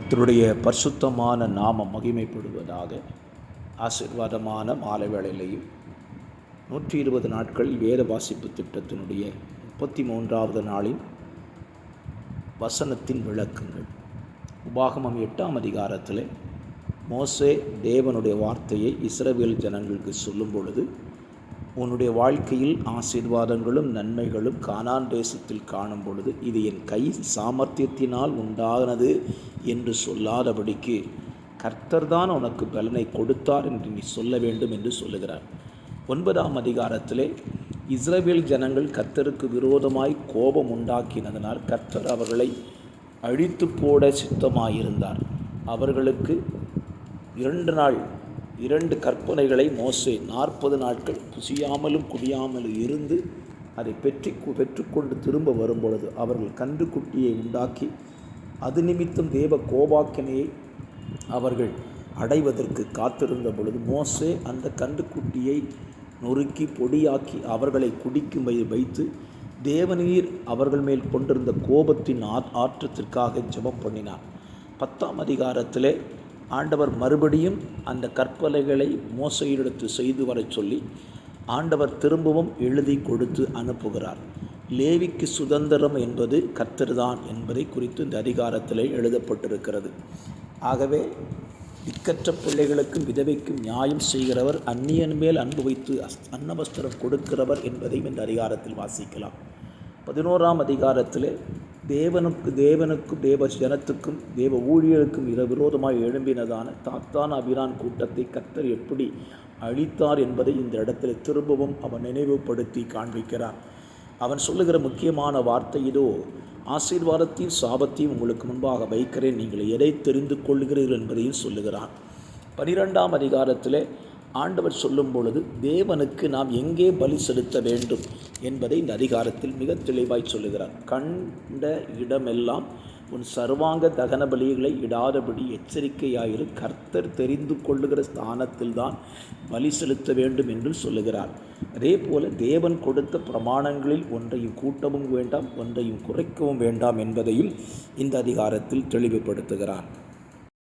கத்தருடைய பரிசுத்தமான நாமம் மகிமைப்படுவதாக ஆசீர்வாதமான மாலை வேளையிலையும் நூற்றி இருபது நாட்கள் வேத வாசிப்பு திட்டத்தினுடைய முப்பத்தி மூன்றாவது நாளின் வசனத்தின் விளக்கங்கள். உபாகமம் எட்டாம் அதிகாரத்தில் மோசே தேவனுடைய வார்த்தையை இஸ்ரவேல் ஜனங்களுக்கு சொல்லும் பொழுது உன்னுடைய வாழ்க்கையில் ஆசீர்வாதங்களும் நன்மைகளும் கானான் தேசத்தில் காணும் பொழுது இது என் கை சாமர்த்தியத்தினால் உண்டானது என்று சொல்லாதபடிக்கு கர்த்தர்தான் உனக்கு பலனை கொடுத்தார் என்று நீ சொல்ல வேண்டும் என்று சொல்லுகிறார். ஒன்பதாம் அதிகாரத்திலே இஸ்ரவேல் ஜனங்கள் கர்த்தருக்கு விரோதமாய் கோபம் உண்டாக்கினதனால் கர்த்தர் அவர்களை அழித்து போட சித்தமாயிருந்தார். அவர்களுக்கு இரண்டு நாள் இரண்டு கற்பனைகளை மோசே நாற்பது நாட்கள் புசியாமலும் குடியாமலும் இருந்து அதை பெற்றி பெற்றுக்கொண்டு திரும்ப வரும்பொழுது அவர்கள் கன்றுக்குட்டியை உண்டாக்கி அது நிமித்தம் தேவ கோபாக்கினையை அவர்கள் அடைவதற்கு காத்திருந்த பொழுது மோசே அந்த கன்றுக்குட்டியை நொறுக்கி பொடியாக்கி அவர்களை குடிக்கும் வைத்து தேவநீர் அவர்கள் மேல் கொண்டிருந்த கோபத்தின் ஆற்றத்திற்காக ஜெபம் பண்ணினார். பத்தாம் அதிகாரத்திலே ஆண்டவர் மறுபடியும் அந்த கற்பலைகளை மோசையிடத்து செய்து வரச் சொல்லி ஆண்டவர் திரும்பவும் எழுதி கொடுத்து அனுப்புகிறார். லேவிக்கு சுதந்திரம் என்பது கர்த்தர்தான் என்பதை குறித்து இந்த அதிகாரத்தில் எழுதப்பட்டிருக்கிறது. ஆகவே திக்கற்ற பிள்ளைகளுக்கும் விதவைக்கும் நியாயம் செய்கிறவர் அந்நியன் மேல் அன்பு வைத்து அன்னவஸ்திரம் கொடுக்கிறவர் என்பதையும் இந்த அதிகாரத்தில் வாசிக்கலாம். பதினோராம் அதிகாரத்தில் தேவனுக்கு தேவனுக்கும் தேவ ஜனத்துக்கும் தேவ ஊழியருக்கும் இர விரோதமாக எழும்பினதான தாத்தான் அபிரான் கூட்டத்தை கத்தர் எப்படி அழித்தார் என்பதை இந்த இடத்துல திரும்பவும் அவன் நினைவுபடுத்தி காண்பிக்கிறான் அவன் சொல்லுகிற முக்கியமான வார்த்தை இதோ ஆசீர்வாதத்தையும் சாபத்தையும் உங்களுக்கு முன்பாக வைக்கிறேன். நீங்கள் எதை தெரிந்து கொள்கிறீர்கள் என்பதையும் சொல்லுகிறான். பனிரெண்டாம் அதிகாரத்தில் ஆண்டவர் சொல்லும் பொழுது தேவனுக்கு நாம் எங்கே பலி செலுத்த வேண்டும்? என்பதை இந்த அதிகாரத்தில் மிக தெளிவாய் சொல்லுகிறார். கண்ட இடமெல்லாம் உன் சர்வாங்க தகன பலிகளை இடாதபடி எச்சரிக்கையாயிரு. கர்த்தர் தெரிந்து கொள்ளுகிற ஸ்தானத்தில் தான் பலி செலுத்த வேண்டும் என்று சொல்லுகிறார். அதே போல தேவன் கொடுத்த பிரமாணங்களில் ஒன்றையும் கூட்டவும் வேண்டாம் ஒன்றையும் குறைக்கவும் வேண்டாம் என்பதையும் இந்த அதிகாரத்தில் தெளிவுபடுத்துகிறார்.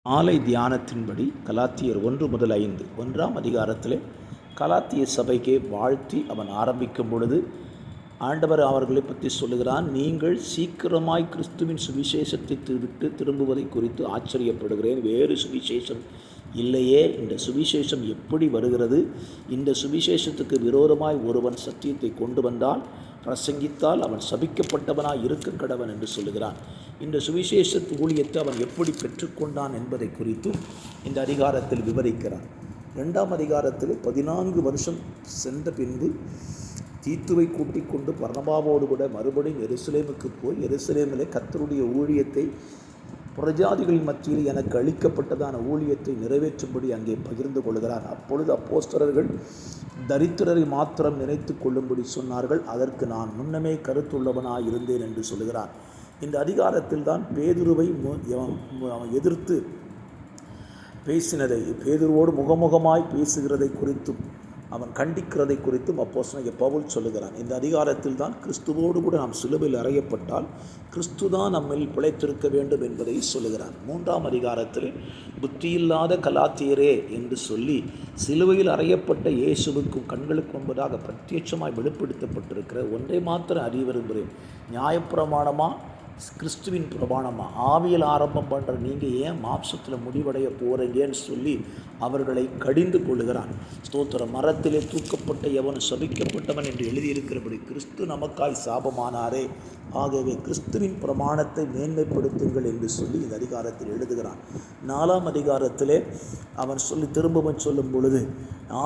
ஆலை தியானத்தின்படி கலாத்தியர் ஒன்று முதல் ஐந்து ஒன்றாம் அதிகாரத்தில் கலாத்திய சபைக்கே வாழ்த்தி அவன் ஆரம்பிக்கும் பொழுது ஆண்டவர் அவர்களை பற்றி சொல்லுகிறான் நீங்கள் சீக்கிரமாய் கிறிஸ்துவின் சுவிசேஷத்தை விட்டு திரும்புவதை குறித்து ஆச்சரியப்படுகிறேன். வேறு சுவிசேஷம் இல்லையே. இந்த சுவிசேஷம் எப்படி வருகிறது? இந்த சுவிசேஷத்துக்கு விரோதமாய் ஒருவன் சத்தியத்தை கொண்டு வந்தால் பிரசங்கித்தால் அவன் சபிக்கப்பட்டவனாய் இருக்க கடவன் என்று சொல்லுகிறான். இந்த சுவிசேஷ ஊழியத்தை அவன் எப்படி பெற்றுக்கொண்டான் என்பதை குறித்தும் இந்த அதிகாரத்தில் விவரிக்கிறான். ரெண்டாம் அதிகாரத்தில் பதினான்கு வருஷம் சென்ற பின்பு தீத்துவை கூட்டிக் கொண்டு பர்ணபாவோடு கூட மறுபடியும் எருசலேமுக்கு போய் எருசலேமில் கத்தருடைய ஊழியத்தை புரஜாதிகளின் மத்தியில் எனக்கு அளிக்கப்பட்டதான ஊழியத்தை நிறைவேற்றும்படி அங்கே பகிர்ந்து கொள்கிறார். அப்பொழுது அப்போஸ்தரர்கள் தரித்திரரை மாத்திரம் நினைத்து கொள்ளும்படி சொன்னார்கள். அதற்கு நான் முன்னமே கருத்துள்ளவனாக இருந்தேன் என்று சொல்கிறான் இந்த அதிகாரத்தில் தான் பேதுருவை எதிர்த்து பேசினதை பேதுருவோடு முகமுகமாய் பேசுகிறதை குறித்தும் அவன் கண்டிக்கிறதை குறித்தும் அப்போ பவுல் சொல்லுகிறான். இந்த அதிகாரத்தில் தான் கிறிஸ்துவோடு கூட நாம் சிலுவையில் அறையப்பட்டால் கிறிஸ்து தான் நம்மில் பிழைத்திருக்க வேண்டும் என்பதை சொல்லுகிறான். மூன்றாம் அதிகாரத்தில் புத்தியில்லாத கலாத்தியரே என்று சொல்லி சிலுவையில் அறையப்பட்ட இயேசுவுக்கும் கண்களுக்கு முன்பதாக பிரத்யட்சமாய் வெளிப்படுத்தப்பட்டிருக்கிற ஒன்றை மாத்திரம் அறிய விரும்புகிறேன். நியாயப்பிரமாணமாக கிறிஸ்துவின் பிரமாணமாக ஆவியல் ஆரம்பம் பண்ணுற நீங்கள் ஏன் மாம்சத்தில் முடிவடைய போகிறீங்கன்னு சொல்லி அவர்களை கடிந்து கொள்ளுகிறான். ஸ்தோத்திர மரத்திலே தூக்கப்பட்ட எவன் சபிக்கப்பட்டவன் என்று எழுதியிருக்கிறபடி கிறிஸ்து நமக்காய் சாபமானாரே. ஆகவே கிறிஸ்துவின் பிரமாணத்தை மேன்மைப்படுத்துங்கள் என்று சொல்லி இந்த அதிகாரத்தில் எழுதுகிறான். நாலாம் அதிகாரத்திலே அவன் சொல்லி திரும்பவும் சொல்லும் பொழுது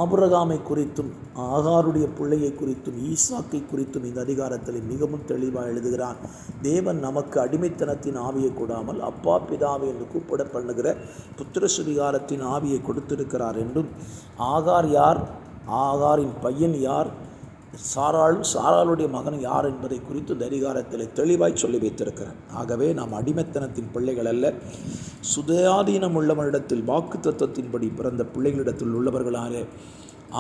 ஆபரகாமை குறித்தும் ஆகாருடைய பிள்ளையை குறித்தும் ஈசாக்கை குறித்தும் இந்த அதிகாரத்தில் மிகவும் தெளிவாக எழுதுகிறான். தேவன் நமக்கு அடிமைத்தனத்தின் ஆவியை கூடாமல் அப்பா பிதாவை என்று கூப்பிட பண்ணுகிற புத்திர சுவிகாரத்தின் ஆவியை கொடுத்திருக்கிறார் என்றும் ஆகார் யார்? ஆகாரின் பையன் யார்? சாராளும் சாராளுடைய மகன் யார் என்பதை குறித்து தரிகாரத்தில் அதிகாரத்தில் தெளிவாய் சொல்லி வைத்திருக்கிறார். ஆகவே நாம் அடிமைத்தனத்தின் பிள்ளைகள் அல்ல சுதயாதீனம் உள்ளவனிடத்தில் வாக்கு தத்துவத்தின்படி பிறந்த பிள்ளைகளிடத்தில் உள்ளவர்களாலே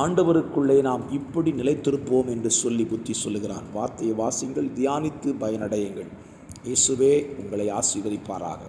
ஆண்டவருக்குள்ளே நாம் இப்படி நிலைத்திருப்போம் என்று சொல்லி புத்தி சொல்லுகிறான் வார்த்தையை வாசிங்கள் தியானித்து பயனடையுங்கள். இயேசுவே உங்களை ஆசீர்வதிப்பாராக.